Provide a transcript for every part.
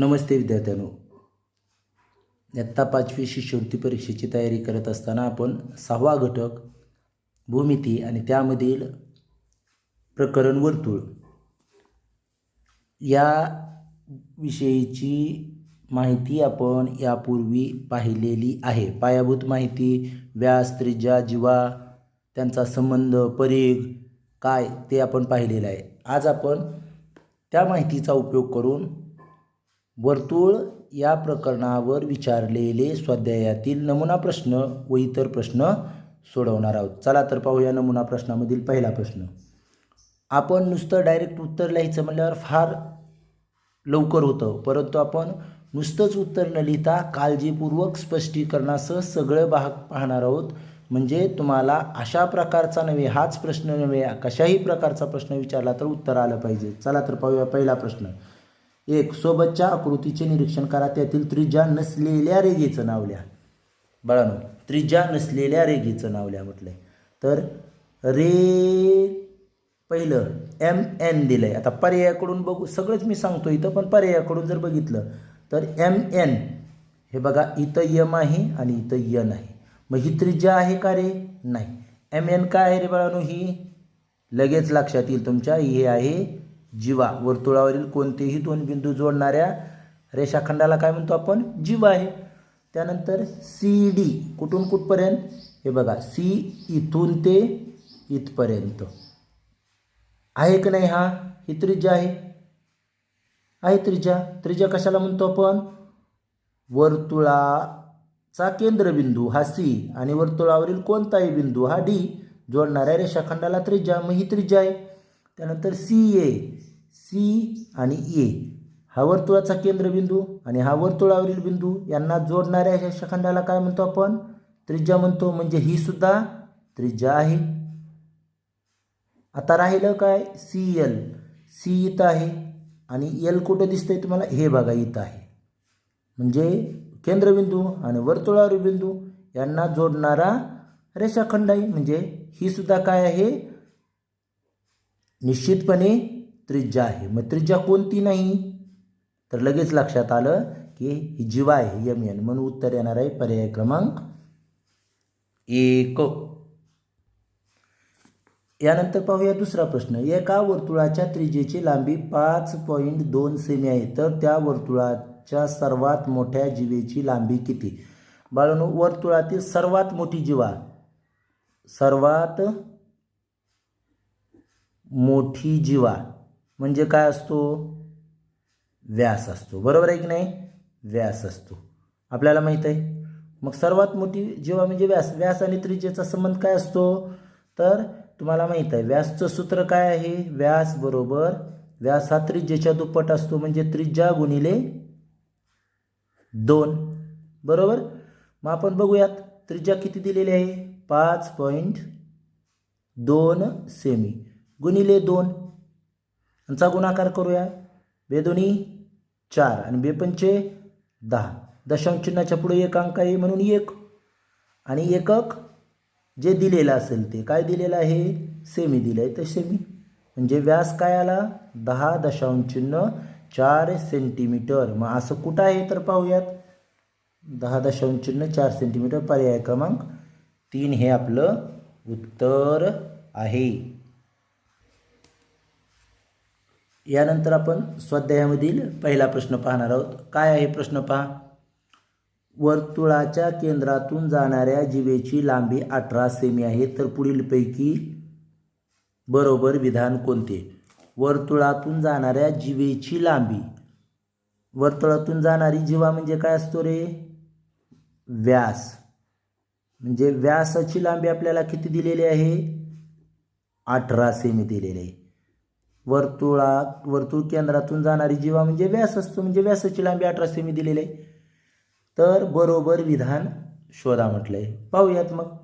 नमस्ते विद्यार्थ्यांनो. इयत्ता पाचवी शिष्यवृत्ती परीक्षेची तयारी करत असताना आपण सहावा घटक भूमिती आणि त्यामधील प्रकरण वर्तुळ या विषयीची माहिती आपण यापूर्वी पाहिलेली आहे. पायाभूत माहिती व्यास त्रिज्या जीवा त्यांचा संबंध परीघ काय ते आपण पाहिलेलं आहे. आज आपण त्या माहितीचा उपयोग करून वर्तुळ या प्रकरणावर विचारलेले स्वाध्यायातील नमुना प्रश्न व इतर प्रश्न सोडवणार आहोत. चला तर पाहूया नमुना प्रश्नामधील पहिला प्रश्न. आपण नुसतं डायरेक्ट उत्तर लिहायचं म्हणल्यावर फार लवकर होतं. परंतु आपण नुसतंच उत्तर न लिहिता काळजीपूर्वक स्पष्टीकरणासह सगळं भाग पाहणार आहोत. म्हणजे तुम्हाला अशा प्रकारचा नव्हे हाच प्रश्न नव्हे कशाही प्रकारचा प्रश्न विचारला तर उत्तर आलं पाहिजे. चला तर पाहूया पहिला प्रश्न. एक सोबतच्या आकृतीचे निरीक्षण करा. त्यातील त्रिज्या नसलेल्या रेघेचं नाव लिहा. बाळांनो त्रिज्या नसलेल्या रेघेचं नाव लिहा म्हटलंय. तर रे पहिलं एम एन दिलं आहे आता पर्यायाकडून बघू. सगळंच मी सांगतो इथं पण पर्यायाकडून जर बघितलं तर एम एन हे बघा इथं यम आहे आणि इथं यन आहे. मग ही त्रिज्या आहे का रे? नाही. एम एन काय आहे रे बाळांनो ही? लगेच लक्षात येईल तुमच्या. हे आहे जीवा. वर्तुळावरील कोणतेही दोन बिंदू जोडणाऱ्या रेषाखंडाला काय म्हणतो आपण? जीवा आहे. त्यानंतर सी डी कुठून कुठपर्यंत? हे बघा सी इथून ते इथपर्यंत. आहे की नाही हा? ही त्रिज्या आहे. आहे त्रिज्या. त्रिज्या कशाला म्हणतो आपण? वर्तुळाचा केंद्रबिंदू हा सी आणि वर्तुळावरील कोणताही बिंदू हा डी जोडणाऱ्या रेषाखंडाला त्रिज्या. मग ही त्रिज्या आहे. त्यानंतर सी ए सी आणि ए हा वर्तुळाचा केंद्रबिंदू आणि हा वर्तुळावरील बिंदू यांना जोडणाऱ्या रेषाखंडाला काय म्हणतो आपण? त्रिज्या म्हणतो. म्हणजे ही सुद्धा त्रिज्या आहे. आता राहिलं काय? सी एल सी इथं आहे आणि एल कुठं दिसतंय तुम्हाला? हे बघा इथं आहे. म्हणजे केंद्रबिंदू आणि वर्तुळावरील बिंदू यांना जोडणारा रेषाखंड आहे. म्हणजे ही सुद्धा काय आहे? निश्चितपणे त्रिज्या आहे. मग त्रिज्या कोणती नाही? तर लगेच लक्षात आलं की ही जीवा आहे यम एन म्हणून उत्तर येणार आहे पर्याय क्रमांक एक. यानंतर पाहूया दुसरा प्रश्न. एका वर्तुळाच्या त्रिज्येची लांबी पाच पॉईंट दोन सेमी आहे. तर त्या वर्तुळाच्या सर्वात मोठ्या जीवेची लांबी किती? बाळांनो वर्तुळातील सर्वात मोठी जीवा सर्वात मोठी जीवा म्हणजे काय असतो? व्यास असतो. बरोबर आहे की नाही? व्यास असतो. आपल्याला माहीत आहे? मग सर्वात मोठी जीवा म्हणजे व्यास. व्यास आणि त्रिज्येचा संबंध काय असतो? तर तुम्हाला माहीत आहे व्यासचं सूत्र काय आहे? व्यास बरोबर व्यास हा त्रिज्येच्या दुप्पट असतो. म्हणजे त्रिज्या गुणिले दोन. बरोबर? मग आपण बघूयात त्रिज्या किती दिलेली आहे? पाच पॉईंट दोन सेमी. गुणिले दोन. यांचा गुणाकार करूया. बेदोनी चार आणि बेपंचे दहा. दशांश चिन्हाच्या पुढे एक अंक आहे म्हणून एक. आणि एकक जे दिलेलं असेल ते काय दिलेलं आहे? सेमी दिलं आहे तर सेमी. म्हणजे व्यास काय आला? दहा दशांश चिन्ह चार सेंटीमीटर. मग असं कुठं आहे तर पाहूयात. दहा दशांश चिन्ह चार सेंटीमीटर पर्याय क्रमांक तीन हे आपलं उत्तर आहे. यानंतर आपण स्वाध्यायामधील पहिला प्रश्न पाहणार आहोत. काय आहे प्रश्न पहा? वर्तुळाच्या केंद्रातून जाणाऱ्या जीवेची लांबी अठरा सेमी आहे. तर पुढीलपैकी बरोबर विधान कोणते? वर्तुळातून जाणाऱ्या जीवेची लांबी. वर्तुळातून जाणारी जीवा म्हणजे काय असतो रे? व्यास. म्हणजे व्यासाची लांबी आपल्याला किती दिलेली आहे? अठरा सेमी दिलेली आहे. वर्तुळात वर्तुळ केंद्रातून जाणारी जीवा म्हणजे व्यास असतो म्हणजे व्यासाची लांबी अठरा सेमी दिलेली आहे. तर बरोबर विधान शोधा म्हटलंय. पाहूयात मग.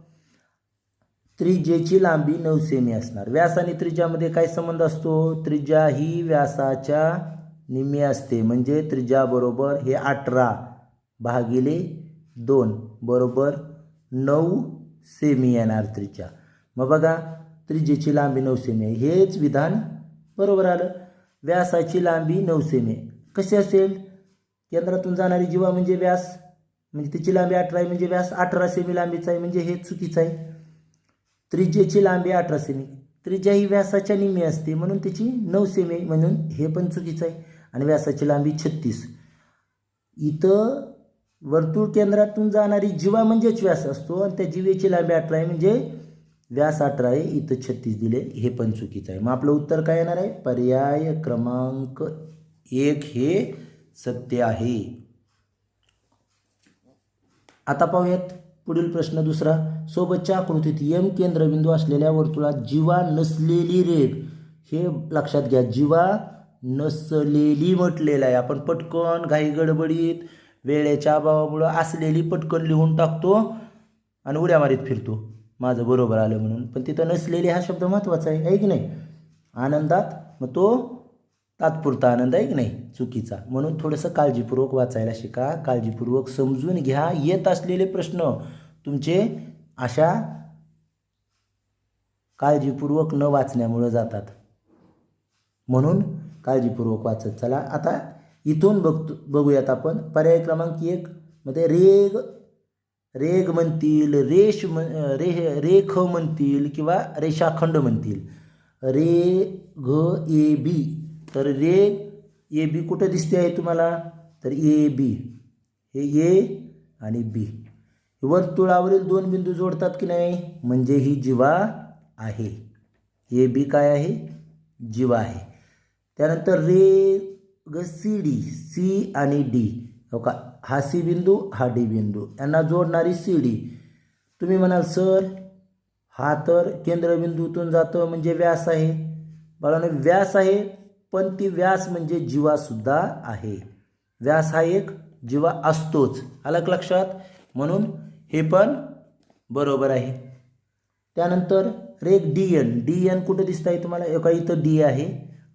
त्रिज्येची लांबी नऊ सेमी असणार. व्यास आणि त्रिज्यामध्ये काय संबंध असतो? त्रिज्या ही व्यासाच्या निम्मी असते. म्हणजे त्रिज्या बरोबर हे अठरा भागिले दोन बरोबर नऊ सेमी येणार त्रिज्या. मग बघा त्रिज्येची लांबी नऊ सेमी आहे. हेच विधान बरोबर आलं. व्यासाची लांबी नऊ सेमी कशी असेल? केंद्रातून जाणारी जीवा म्हणजे व्यास म्हणजे तिची लांबी अठरा आहे म्हणजे व्यास अठरा सेमी लांबीचा आहे म्हणजे हे चुकीचं आहे. त्रिज्येची लांबी अठरा सेमी. त्रिज्या ही व्यासाच्या निम्मी असते म्हणून तिची नऊ सेमी म्हणून हे पण चुकीचं आहे. आणि व्यासाची लांबी छत्तीस. इथं वर्तुळ केंद्रातून जाणारी जीवा म्हणजेच व्यास असतो आणि त्या जीवेची लांबी अठरा आहे म्हणजे व्यास अठरा आहे इथं छत्तीस दिले हे पण चुकीचं आहे. मग आपलं उत्तर काय येणार आहे? पर्याय क्रमांक एक हे सत्य आहे. आता पाहूयात पुढील प्रश्न दुसरा. सोबतच्या आकृतीत यम केंद्रबिंदू असलेल्या वर्तुळात जीवा नसलेली रेघ. हे लक्षात घ्या जीवा नसलेली म्हटलेलं आहे. आपण पटकन घाई गडबडीत वेळेच्या अभावामुळं असलेली पटकन लिहून टाकतो आणि उड्या मारीत फिरतो. माझं बरोबर आलं म्हणून. पण तिथं नसलेली हा शब्द महत्त्वाचा आहे आहे की नाही? आनंदात मग तो तात्पुरता आनंद आहे की नाही? चुकीचा. म्हणून थोडंसं काळजीपूर्वक वाचायला शिका काळजीपूर्वक समजून घ्या. येत असलेले प्रश्न तुमचे अशा काळजीपूर्वक न वाचण्यामुळं जातात. म्हणून काळजीपूर्वक वाचत चला. आता इथून बघतो बघूयात आपण. पर्याय क्रमांक एक मध्ये रेग रेग म्हणतील रेश म्हण रे रेख म्हणतील किंवा रेषाखंड म्हणतील. रे घ ए बी. तर रे ए बी कुठं दिसते आहे तुम्हाला? तर ए बी. हे ए आणि बी. वर्तुळावरील दोन बिंदू जोडतात की नाही? म्हणजे ही जीवा आहे. ए बी काय आहे? जीवा आहे. त्यानंतर रे ग सी डी. सी आणि डी. हो का हा सी बिंदू हा डी बिंदू यांना जोडणारी सी डी तुम्ही म्हणाल सर हा तर केंद्रबिंदूतून जातो म्हणजे व्यास आहे. बाळाने व्यास आहे पण ती व्यास म्हणजे जीवासुद्धा आहे. व्यास हा एक जीवा असतोच. अलग लक्षात? म्हणून हे पण बरोबर आहे. त्यानंतर रेक डी एन. डी एन कुठं दिसत आहे तुम्हाला? एका इथं डी आहे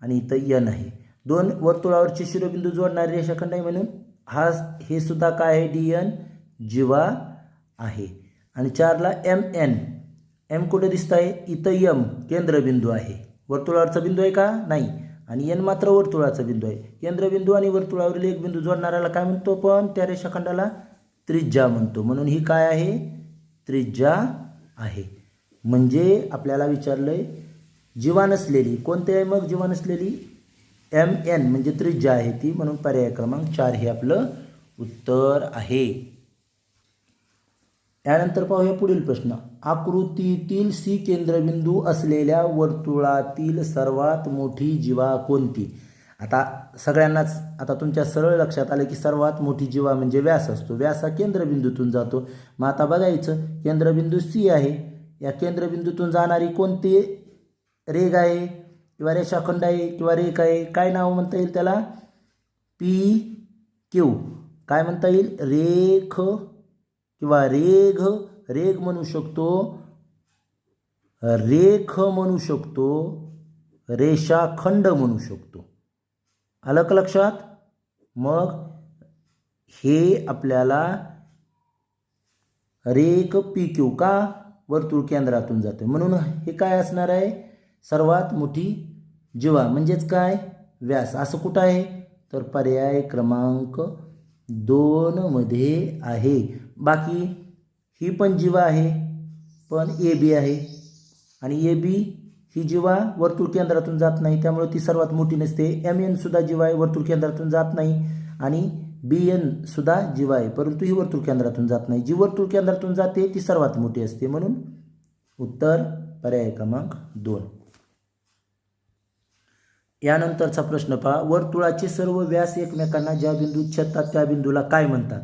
आणि इथं एन आहे. दोन वर्तुळावरचे शिरोबिंदू जोडणारे रेषाखंड आहे म्हणून. हा हे सुद्धा काय आहे? डी एन जीवा आहे. आणि चारला एम एन एम कुठे दिसत आहे? इथं यम केंद्रबिंदू आहे. वर्तुळावरचा बिंदू आहे का? नाही. आणि एन मात्र वर्तुळाचा बिंदू आहे. केंद्रबिंदू आणि वर्तुळावरील एक बिंदू जोडणाऱ्याला काय म्हणतो पण त्या रेषाखंडाला त्रिज्या म्हणतो. म्हणून ही काय आहे? त्रिज्या आहे. म्हणजे आपल्याला विचारलं आहे जीवा नसलेली कोणते आहे मग जीवा नसलेली? एम एन म्हणजे त्रिज्या आहे ती म्हणून पर्याय क्रमांक चार हे आपलं उत्तर आहे. यानंतर पाहूया पुढील प्रश्न. आकृतीतील सी केंद्रबिंदू असलेल्या वर्तुळातील सर्वात मोठी जीवा कोणती? आता सगळ्यांनाच आता तुमच्या सरळ लक्षात आलं की सर्वात मोठी जीवा म्हणजे व्यास असतो. व्यास हा केंद्रबिंदूतून जातो. मग आता बघायचं केंद्रबिंदू सी आहे. या केंद्रबिंदूतून जाणारी कोणती रेग आहे? किंवा रेषाखंड आहे किंवा रेख आहे काय नाव म्हणता येईल त्याला? P Q. काय म्हणता येईल? रेख किंवा रेघ. रेघ म्हणू शकतो. रेख म्हणू शकतो. रेषाखंड म्हणू शकतो. आलं का लक्षात? मग हे आपल्याला रेख पी क्यू का वर्तुळ केंद्रातून जाते म्हणून हे काय असणार आहे? सर्वात मोठी जीवा म्हणजेच काय? व्यास. असं कुठं आहे? तर पर्याय क्रमांक दोनमध्ये आहे. बाकी ही पण जीवा आहे पण ए बी आहे. आणि ए बी ही जीवा वर्तुळ केंद्रातून जात नाही त्यामुळे ती सर्वात मोठी नसते. एम एनसुद्धा जीवा आहे वर्तुळ केंद्रातून जात नाही. आणि बी एनसुद्धा जीवा आहे परंतु ही वर्तुळ केंद्रातून जात नाही. जी वर्तुळ केंद्रातून जाते ती सर्वात मोठी असते. म्हणून उत्तर पर्याय क्रमांक दोन. यानंतरचा प्रश्न पहा. वर्तुळाचे सर्व व्यास एकमेकांना ज्या बिंदूत छेदतात त्या बिंदूला काय म्हणतात?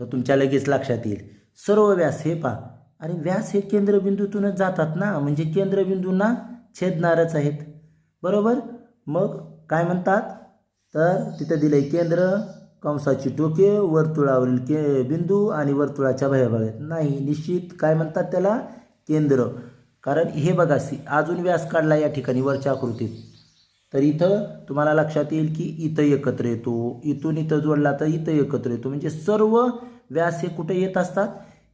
तर तुमच्या लगेच लक्षात येईल. सर्व व्यास हे पहा. आणि व्यास हे केंद्रबिंदूतूनच जातात ना. म्हणजे केंद्रबिंदूंना छेदणारच आहेत. बरोबर? मग काय म्हणतात? तर तिथं दिलं आहे केंद्र कंसाची टोके वर्तुळावरील के बिंदू आणि वर्तुळाच्या बाहेर नाही निश्चित काय म्हणतात त्याला? केंद्र. कारण हे बघा सी अजून व्यास काढला या ठिकाणी वरच्या आकृतीत. तर इथं तुम्हाला लक्षात येईल की इथं एकत्र येतो इथून इथं जोडला तर इथं एकत्र येतो. म्हणजे सर्व व्यास हे कुठे येत असतात?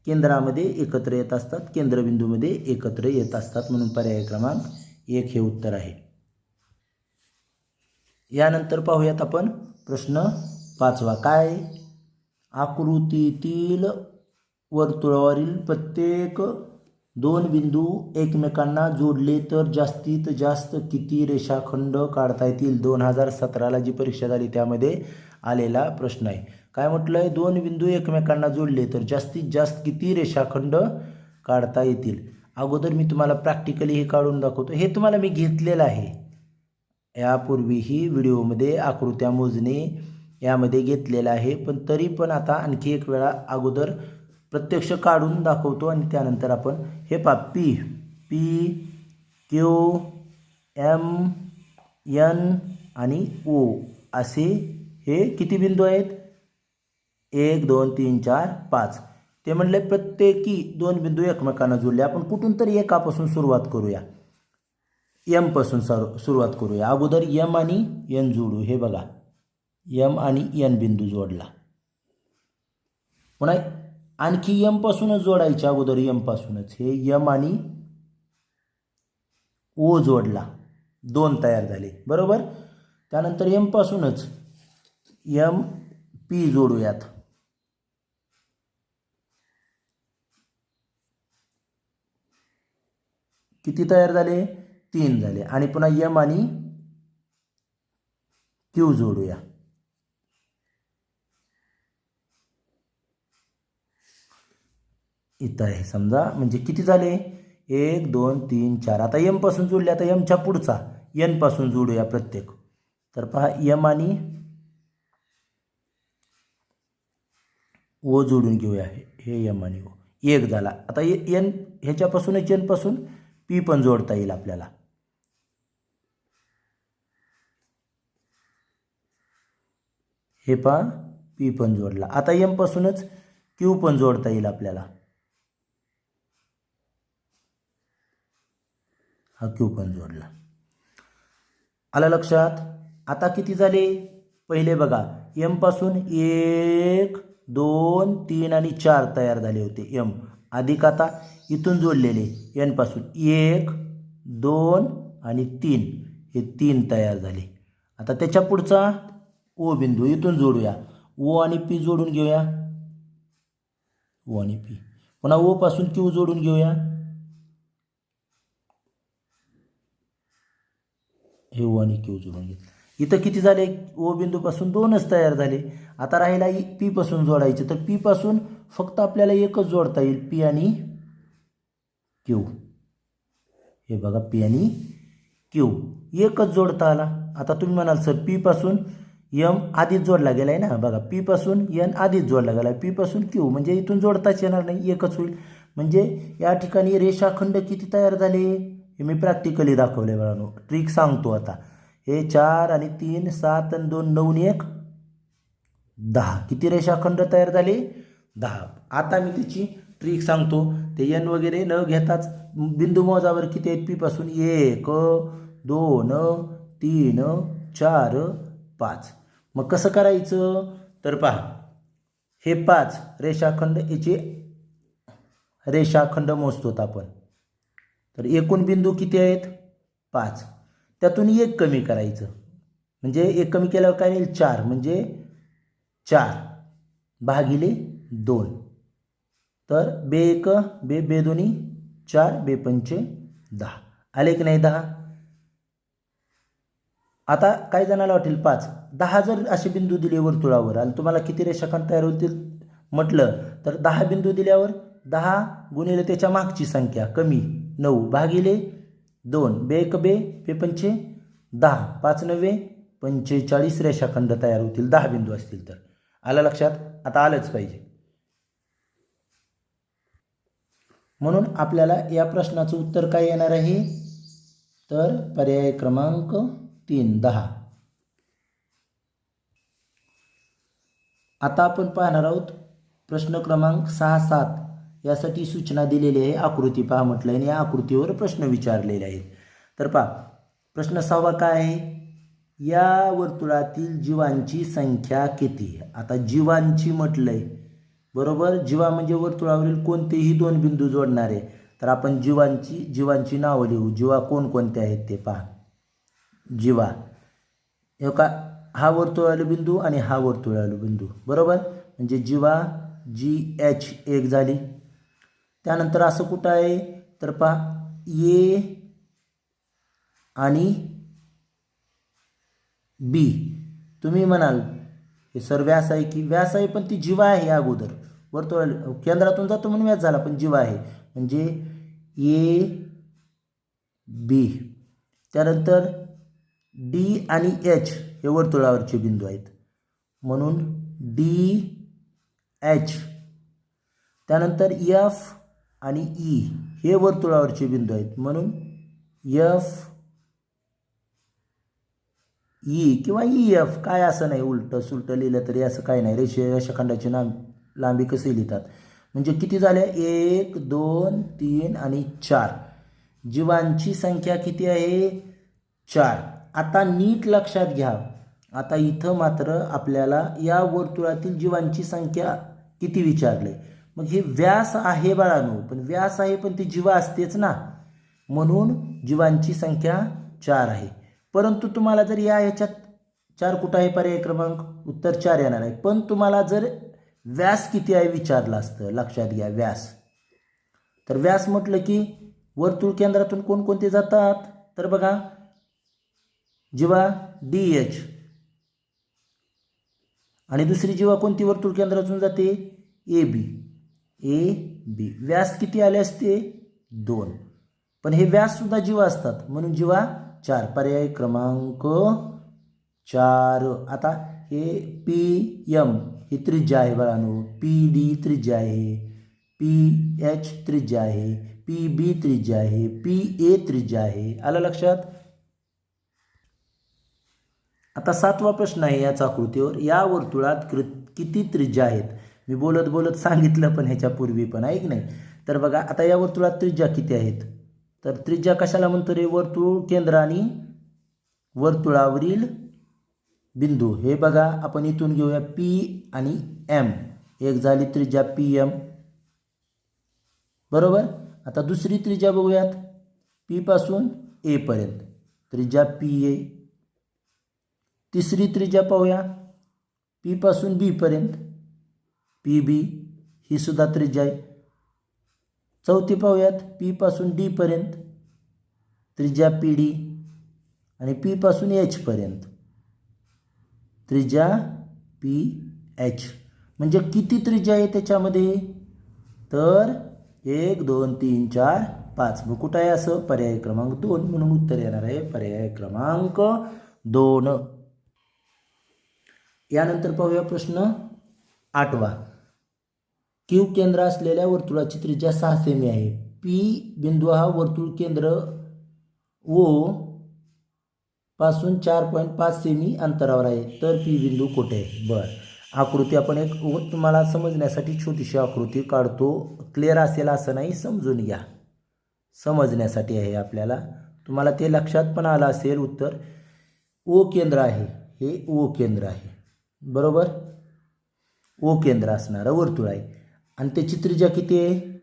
केंद्रामध्ये एकत्र येत असतात केंद्रबिंदूमध्ये एकत्र येत असतात. म्हणून पर्याय क्रमांक एक हे उत्तर आहे. यानंतर पाहूयात आपण प्रश्न पाचवा. काय? आकृतीतील वर्तुळावरील प्रत्येक दोन बिंदू एकमेकांना जोडले तर जास्तीत जास्त किती रेषाखंड काढता येतील? दोन हजार सतराला जी परीक्षा झाली त्यामध्ये आलेला प्रश्न आहे. काय म्हटलं आहे दोन बिंदू एकमेकांना जोडले तर जास्तीत जास्त किती रेषाखंड काढता येतील? अगोदर मी तुम्हाला प्रॅक्टिकली हे काढून दाखवतो. हे तुम्हाला मी घेतलेलं आहे. यापूर्वीही व्हिडिओमध्ये आकृत्या मोजणे यामध्ये घेतलेलं आहे पण तरी पण आता आणखी एक वेळा अगोदर प्रत्यक्ष काढून दाखवतो आणि त्यानंतर आपण हे पा P P Q M N आणि ओ असे हे किती बिंदू आहेत? एक दोन तीन चार पाच. ते म्हणले प्रत्येकी दोन बिंदू एकमेकांना जुळले आपण कुठून तरी एकापासून सुरुवात करूया. यमपासून सर सुरुवात करूया. अगोदर यम आणि यन जोडू. हे बघा. यम आणि यन बिंदू जोडला. पुन्हा आणखी यमपासूनच जोडायच्या अगोदर यमपासूनच हे यम आणि ओ जोडला. दोन तयार झाले. बरोबर? त्यानंतर यमपासूनच यम पी जोडूयात. किती तयार झाले? तीन झाले. आणि पुन्हा यम आणि क्यू जोडूया. इथं आहे. समजा म्हणजे किती झाले? एक दोन तीन चार. आता यमपासून जोडले. आता यमच्या पुढचा. यनपासून जोडूया प्रत्येक. तर पहा यम आणि ओ जोडून घेऊया. हे यम आणि ओ एक झाला. आता ये यन ह्याच्यापासूनच यनपासून पी पण जोडता येईल आपल्याला. हे पहा पी पण जोडला. आता यमपासूनच क्यू पण जोडता येईल आपल्याला. हा क्यू पण जोडला. आलं लक्षात? आता किती झाले? पहिले बघा एमपासून एक दोन तीन आणि चार तयार झाले होते. एम अधिक आता इथून जोडलेले. एनपासून एक दोन आणि तीन. हे तीन तयार झाले. आता त्याच्या पुढचा ओ बिंदू इथून जोडूया. ओ आणि पी जोडून घेऊया. ओ आणि पी पुन्हा ओपासून क्यू जोडून घेऊया. हे आणि क्यू जोडून घेतलं. इथं किती झाले? ओ बिंदूपासून दोनच तयार झाले. आता राहिला पी पासून जोडायचे. तर पी पासून फक्त आपल्याला एकच जोडता येईल पी आणि क्यू. हे बघा पी आणि क्यू. एकच जोडता आला. आता तुम्ही म्हणाल सर पी पासून यम आधीच जोडला गेला आहे ना? बघा पी पासून यन आधीच जोडला गेला आहे पी पासून क्यू. म्हणजे इथून जोडताच येणार नाही एकच होईल. म्हणजे या ठिकाणी रेषाखंड किती तयार झाले? हे मी प्रॅक्टिकली दाखवले बाळांनो ट्रिक सांगतो आता. हे चार आणि तीन सात आणि दोन नऊ आणि एक दहा. किती रेषाखंड तयार झाले? दहा. आता मी त्याची ट्रिक सांगतो. ते एन वगैरे न घेताच बिंदू मोजावर किती आहेत? पीपासून एक दोन तीन चार पाच. मग कसं करायचं? तर पहा. हे पाच रेषाखंड याचे रेषाखंड मोजतोत आपण. तर एकूण बिंदू किती आहेत? पाच. त्यातून एक कमी करायचं. म्हणजे एक कमी केल्यावर काय येईल चार. म्हणजे चार भागिले दोन. तर बे एक बे बे दोन्ही चार बे पंचे दहा. आले की नाही दहा? आता काही जणाला वाटेल? पाच. दहा जर असे बिंदू दिले वर्तुळावर आणि तुम्हाला किती रेषाखंड तयार होतील म्हटलं तर दहा बिंदू दिल्यावर दहा गुणिले त्याच्या मागची संख्या कमी. नऊ भागिले दोन बे एक बे बे पंचे दहा पाच नव्वे पंचेचाळीस रेषाखंड तयार होतील. दहा बिंदू असतील तर. आलं लक्षात? आता आलंच पाहिजे. म्हणून आपल्याला या प्रश्नाचं उत्तर काय येणार आहे? तर पर्याय क्रमांक तीन दहा. आता आपण पाहणार आहोत प्रश्न क्रमांक सहा सात. यासाठी सूचना दिलेली आहे. आकृती पहा म्हटलं आणि या आकृतीवर प्रश्न विचारलेले आहेत. तर पहा प्रश्न सहावा काय आहे? या वर्तुळातील जीवांची संख्या किती आता जीवांची म्हटलंय. बरोबर? जीवा म्हणजे वर्तुळावरील कोणतेही दोन बिंदू जोडणारे. तर आपण जीवांची जीवांची नावं लिहू. जीवा कोणकोणते आहेत ते पहा. जीवा. हे का? हा वर्तुळालू बिंदू आणि हा वर्तुळालू बिंदू. बरोबर? म्हणजे जीवा जी एच एक झाली. त्यानंतर असं कुठं आहे? तर पहा ए आणि बी तुम्ही म्हणाल हे सर व्यास आहे की व्यास आहे पण ती जीवा आहे अगोदर. वर्तुळ केंद्रातून जातो म्हणून व्यास झाला पण जीवा आहे. म्हणजे ए बी त्यानंतर डी आणि एच हे वर्तुळावरचे बिंदू आहेत. म्हणून डी एच त्यानंतर एफ आणि ई हे वर्तुळावरचे बिंदू आहेत. म्हणून एफ ई किंवा ई एफ काय असं नाही उलटं सुलटं लिहिलं तरी असं काय नाही. रेषे रेषाखंडाची नाम लांबी कसे लिहितात? म्हणजे किती झाल्या? एक दोन तीन आणि चार. जीवांची संख्या किती आहे? चार. आता नीट लक्षात घ्या. आता इथं मात्र आपल्याला या वर्तुळातील जीवांची संख्या किती विचारले? मग हे व्यास आहे बाळानो पण व्यास आहे पण ती जीवा असतेच ना. म्हणून जीवांची संख्या चार आहे. परंतु तुम्हाला जर या याच्यात चार कुठं आहे पर्याय क्रमांक? उत्तर चार येणार आहे. पण तुम्हाला जर व्यास किती आहे विचारलं असतं लक्षात घ्या व्यास. तर व्यास म्हटलं की वर्तुळ केंद्रातून कोणकोणते जातात? तर बघा जीवा डी एच आणि दुसरी जीवा कोणती? वर्तुळ केंद्रातून जाते ए बी ए बी. व्यास किती आले असते? दोन. पण हे व्यास सुद्धा जीवा असतात. म्हणून जीवा चार. पर्याय क्रमांक चार. आता हे पी एम ही त्रिज्या आहे बाळानो पी डी त्रिज्या आहे. पी एच त्रिज्या आहे. पी बी त्रिज्या आहे. पी ए त्रिज्या आहे. आलं लक्षात? आता सातवा प्रश्न आहे याच आकृतीवर. या वर्तुळात कृ किती त्रिज्या आहेत? मी बोलत बोलत सांगितलं पण ह्याच्यापूर्वी पण ऐक नाही. तर बघा आता या वर्तुळात त्रिज्या किती आहेत? तर त्रिज्या कशाला म्हणतो रे वर्तुळ? केंद्र आणि वर्तुळावरील बिंदू. हे बघा आपण इथून घेऊया पी आणि एम एक झाली त्रिज्या पी एम बरोबर? आता दुसरी त्रिज्या बघूयात. पीपासून एपर्यंत त्रिज्या पी ए तिसरी त्रिज्या पाहूया. पीपासून बीपर्यंत पी बी ही सुद्धा त्रिज्या आहे. चौथी पाहूयात पी पासून डी पर्यंत त्रिज्या पी डी आणि पी पासून एच पर्यंत. त्रिज्या पी एच. म्हणजे किती त्रिज्या आहे त्याच्यामध्ये? तर एक दोन तीन चार पाच. मग कुठं आहे असं? पर्याय क्रमांक दोन म्हणून उत्तर येणार आहे. पर्याय क्रमांक दोन. यानंतर पाहूया प्रश्न आठवा. क्यू केंद्र असलेल्या वर्तुळाची त्रिज्या सहा सेमी आहे. पी बिंदू हा वर्तुळ केंद्र ओ पासून चार पॉईंट पाच सेमी अंतरावर आहे. तर पी बिंदू कुठे आहे? बरं. आकृती आपण एक तुम्हाला समजण्यासाठी छोटीशी आकृती काढतो. क्लिअर असेल असं नाही समजून घ्या. समजण्यासाठी आहे आपल्याला. तुम्हाला ते लक्षात पण आलं असेल उत्तर ओ केंद्र आहे. हे ओ केंद्र आहे. बरोबर? ओ केंद्र असणारं वर्तुळ आहे. आणि त्याची त्रिज्या किती आहे?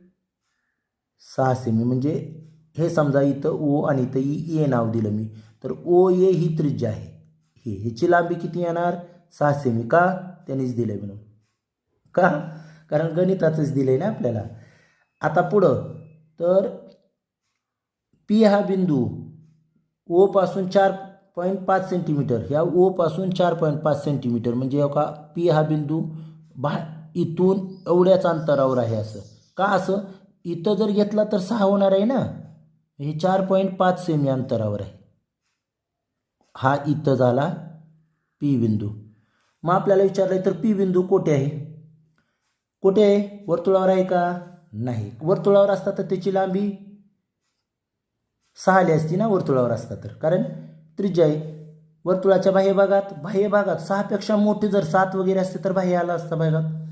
सहा सेमी म्हणजे हे समजा इथं ओ आणि इथं ई ए नाव दिलं मी. तर ओ ए ही त्रिज्या आहे. हे ह्याची लांबी किती येणार? सहा सेमी का? त्यांनीच दिलं म्हणून. का? कारण गणिताचंच दिलं आहे ना आपल्याला. आता पुढं. तर पी हा बिंदू ओपासून चार पॉईंट पाच सेंटीमीटर. ह्या ओपासून चार पॉईंट पाच सेंटीमीटर. म्हणजे हो का? पी हा बिंदू बा इथून एवढ्याच अंतरावर आहे असं. का असं? इथं जर घेतला तर सहा होणार आहे ना? हे चार पॉईंट पाच सेमी अंतरावर आहे. हा इथं झाला पी बिंदू. मग आपल्याला विचारलं तर पी बिंदू कोठे आहे? कुठे आहे? वर्तुळावर आहे का? नाही. वर्तुळावर असता तर त्याची लांबी सहा आली असती ना वर्तुळावर असता तर. कारण त्रिज्या आहे. वर्तुळाच्या बाह्य भागात बाह्य भागात सहापेक्षा मोठे जर सात वगैरे असते तर बाह्य आला असता भागात.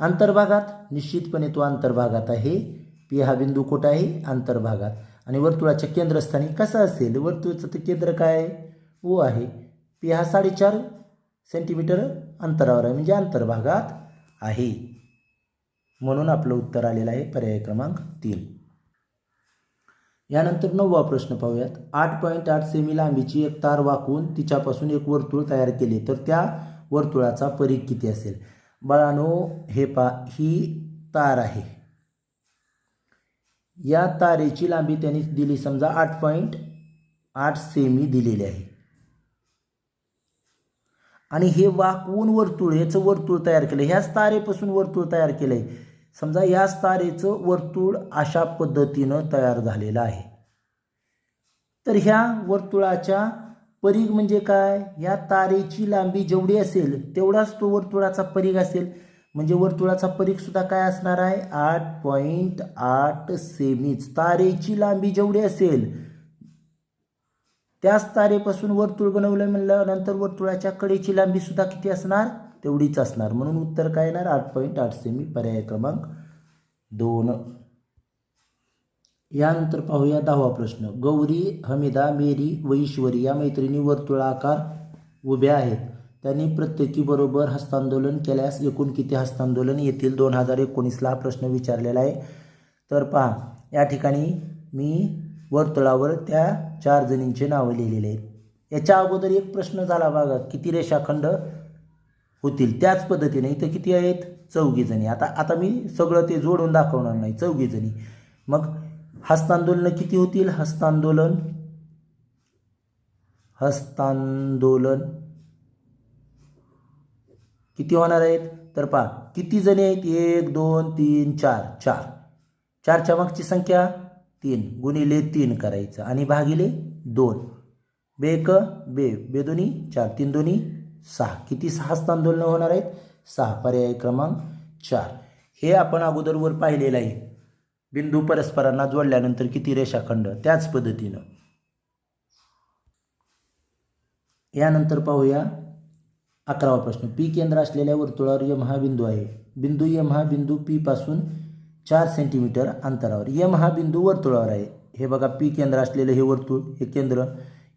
अंतर्भागात निश्चितपणे तो अंतर्भागात आहे. पी हा बिंदू कुठं आहे? अंतर्भागात. आणि वर्तुळाच्या केंद्रस्थानी कसा असेल? वर्तुळाचं ते केंद्र काय आहे? ओ आहे. पी हा साडेचार सेंटीमीटर अंतरावर आहे म्हणजे अंतर्भागात आहे. म्हणून आपलं उत्तर आलेलं आहे पर्याय क्रमांक तीन. यानंतर नववा प्रश्न पाहूयात. आठ पॉईंट आठ सेमी लांबीची एक तार वाकून तिच्यापासून एक वर्तुळ तयार केले तर त्या वर्तुळाचा परीघ किती असेल? बाळानो हे पा ही तार आहे. या तारेची लांबी त्यांनी दिली समजा आठ पॉईंट आठ सेमी दिलेली आहे. आणि हे वाकवून वर्तुळ ह्याचं वर्तुळ तयार केलं ह्याच तारेपासून वर्तुळ तयार केलं आहे समजा याच तारेचं वर्तुळ अशा पद्धतीनं तयार झालेलं आहे. तर ह्या वर्तुळाच्या परीघ म्हणजे काय? या तारेची लांबी जेवढी असेल तेवढाच तो वर्तुळाचा परीघ असेल. म्हणजे वर्तुळाचा परीघ सुद्धा काय असणार आहे? आठ पॉईंट आठ सेमीच तारेची लांबी जेवढी असेल त्याच तारेपासून वर्तुळ बनवलं म्हणल्यानंतर वर्तुळाच्या कडेची लांबी सुद्धा किती असणार? तेवढीच असणार. म्हणून उत्तर काय येणार? आठ पॉईंट आठ सेमी पर्याय क्रमांक दोन. यानंतर पाहूया दहावा प्रश्न. गौरी हमिदा मेरी व ईश्वरी या मैत्रिणी वर्तुळाकार उभ्या आहेत. त्यांनी प्रत्येकी बरोबर हस्तांदोलन केल्यास एकूण किती हस्तांदोलन येथील दोन हजार एकोणीसला हा प्रश्न विचारलेला आहे. तर पहा या ठिकाणी मी वर्तुळावर त्या चार जणींचे नावं लिहिलेले आहेत. याच्या अगोदर एक प्रश्न झाला बघा किती रेषाखंड होतील? त्याच पद्धतीने इथं किती आहेत? चौघीजणी आता आता मी सगळं ते जोडून दाखवणार नाही. चौघीजणी मग हस्तांदोलन किती होतील? हस्तांदोलन. हस्तांदोलन. किती होणार आहेत? तर पहा किती जणी आहेत? एक दोन तीन चार. चार. चारच्या मागची संख्या तीन गुणिले तीन करायचं. आणि भागिले दोन. बेक बे. बे दोन्ही चार. तीन दोन्ही सहा. किती सहा हस्तांदोलनं होणार आहेत? सहा. पर्याय क्रमांक चार. हे आपण अगोदरवर पाहिलेलं आहे. बिंदू परस्परांना जोडल्यानंतर किती रेषाखंड? त्याच पद्धतीनं. यानंतर पाहूया अकरावा प्रश्न. पी केंद्र असलेल्या वर्तुळावर यम हा बिंदू आहे. बिंदू यम हा बिंदू पी पासून चार सेंटीमीटर अंतरावर. यम हा बिंदू वर्तुळावर आहे. हे बघा पी केंद्र असलेलं हे वर्तुळ हे केंद्र.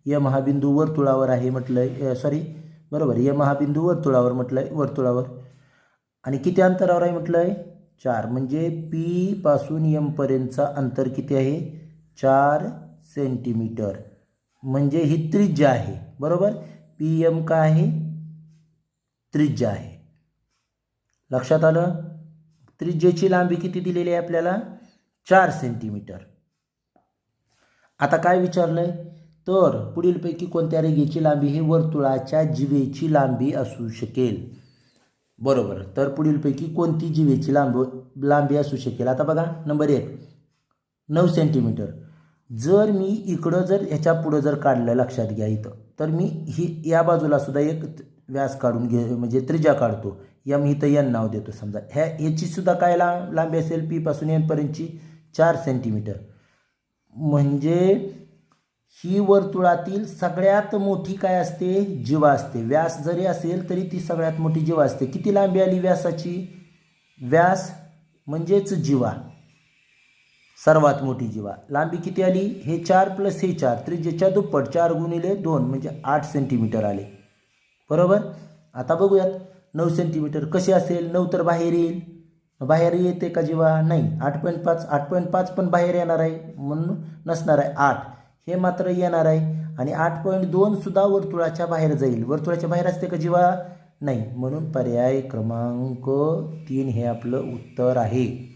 यम हा बिंदू वर्तुळावर आहे म्हटलं सॉरी बरोबर. यम हा बिंदू वर्तुळावर म्हटलं आहे वर्तुळावर. आणि किती अंतरावर आहे म्हटलं आहे चार. म्हणजे पी पासून अंतर किती आहे? चार सेंटीमीटर म्हणजे ही त्रिज्या आहे. बरोबर? पी एम काय आहे? त्रिज्या आहे. लक्षात आलं? त्रिज्येची लांबी किती दिलेली आहे आपल्याला? चार सेंटीमीटर आता काय विचारलंय? तर पुढीलपैकी कोणत्या रेघेची लांबी ही वर्तुळाच्या जिवेची लांबी असू शकेल. बरोबर. तर पुढीलपैकी कोणती जिवेची लांब लांबी असू शकेल? आता बघा नंबर एक. नऊ सेंटीमीटर जर मी इकडं जर ह्याच्या पुढं जर काढलं लक्षात घ्या इथं तर मी ही या बाजूला सुद्धा एक व्यास काढून घे म्हणजे त्रिज्या काढतो. यम इथं यन नाव देतो समजा. ह्या ह्याची सुद्धा काय ला लांबी असेल? पीपासून एनपर्यंतची चार सेंटीमीटर म्हणजे ही वर्तुळातील सगळ्यात मोठी काय असते? जीवा असते. व्यास जरी असेल तरी ती सगळ्यात मोठी जीवा असते. किती लांबी आली व्यासाची? व्यास म्हणजेच जीवा. सर्वात मोठी जीवा. लांबी किती आली? हे चार प्लस हे चार. त्रिजेच्या दुप्पट चार गुणिले दोन म्हणजे आठ सेंटीमीटर आले. बरोबर? आता बघूयात. नऊ सेंटीमीटर कसे असेल? नऊ तर बाहेर येईल. बाहेर येते का जीवा? नाही. आठ पॉईंट पाच आठ पॉईंट पाच पण बाहेर येणार आहे. म्हणून नसणार आहे आठ. हे मात्र येणार आहे. आणि आठ पॉईंट दोन सुद्धा वर्तुळाच्या बाहेर जाईल. वर्तुळाच्या बाहेर असते का जीवा? नाही. म्हणून पर्याय क्रमांक तीन हे आपलं उत्तर आहे.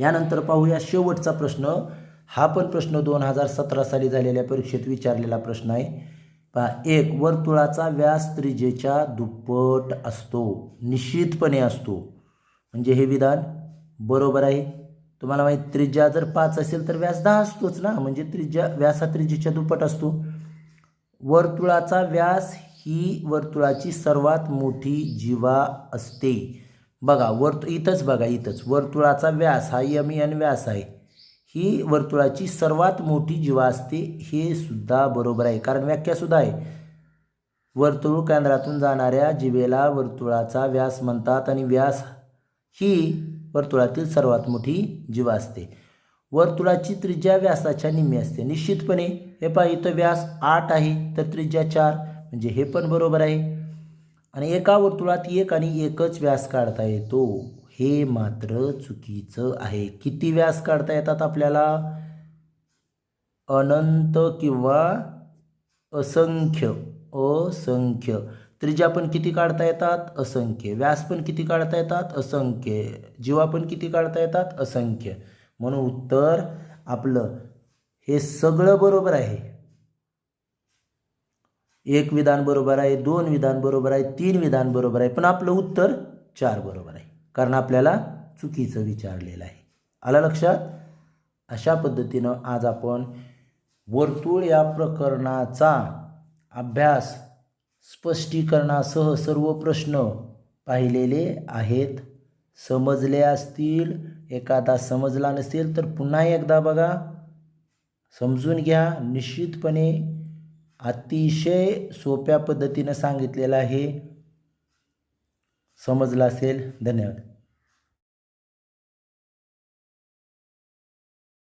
यानंतर पाहूया शेवटचा प्रश्न. हा पण प्रश्न दोन हजार सतरा साली झालेल्या परीक्षेत विचारलेला प्रश्न आहे. पहा एक वर्तुळाचा व्यास त्रिजेच्या दुप्पट असतो. निश्चितपणे असतो. म्हणजे हे विधान बरोबर आहे? तुम्हाला माहीत त्रिज्या जर पाच असेल तर व्यास दहा असतोच ना? म्हणजे त्रिज्या व्यास हा त्रिज्याच्या दुप्पट असतो. वर्तुळाचा व्यास ही वर्तुळाची सर्वात मोठी जीवा असते. बघा वर्तु इथंच बघा इथंच. वर्तुळाचा व्यास हा यम एन व्यास आहे. ही वर्तुळाची सर्वात मोठी जीवा असते हे सुद्धा बरोबर आहे. कारण व्याख्यासुद्धा आहे. वर्तुळ केंद्रातून जाणाऱ्या जीवेला वर्तुळाचा व्यास म्हणतात आणि व्यास ही वर्तुळातील सर्वात मोठी जीवा असते. वर्तुळाची त्रिज्या व्यासाच्या निम्मी असते. निश्चितपणे हे पहा इथं व्यास आठ आहे तर त्रिज्या चार म्हणजे हे पण बरोबर आहे. आणि एका वर्तुळात एक आणि एकच व्यास काढता येतो. हे मात्र चुकीचं आहे. किती व्यास काढता येतात आपल्याला? अनंत किंवा असंख्य असंख्य. त्रिज्या पण किती काढता येतात? असंख्य. व्यास पण किती काढता येतात? असंख्य. जीवा पण किती काढता येतात? असंख्य. म्हणून उत्तर आपलं हे सगळं बरोबर आहे. एक विधान बरोबर आहे दोन विधान बरोबर आहे तीन विधान बरोबर आहे. पण आपलं उत्तर चार बरोबर आहे. कारण आपल्याला चुकीचं विचारलेलं आहे. आलं लक्षात? अशा पद्धतीनं आज आपण वर्तुळ या प्रकरणाचा अभ्यास स्पष्टीकरणासह सर्व प्रश्न पाहिलेले आहेत. समजले असतील एखादा समजला नसेल तर पुन्हा एकदा बघा. समजून घ्या. निश्चितपणे अतिशय सोप्या पद्धतीनं सांगितलेलं आहे. समजलं असेल. धन्यवाद.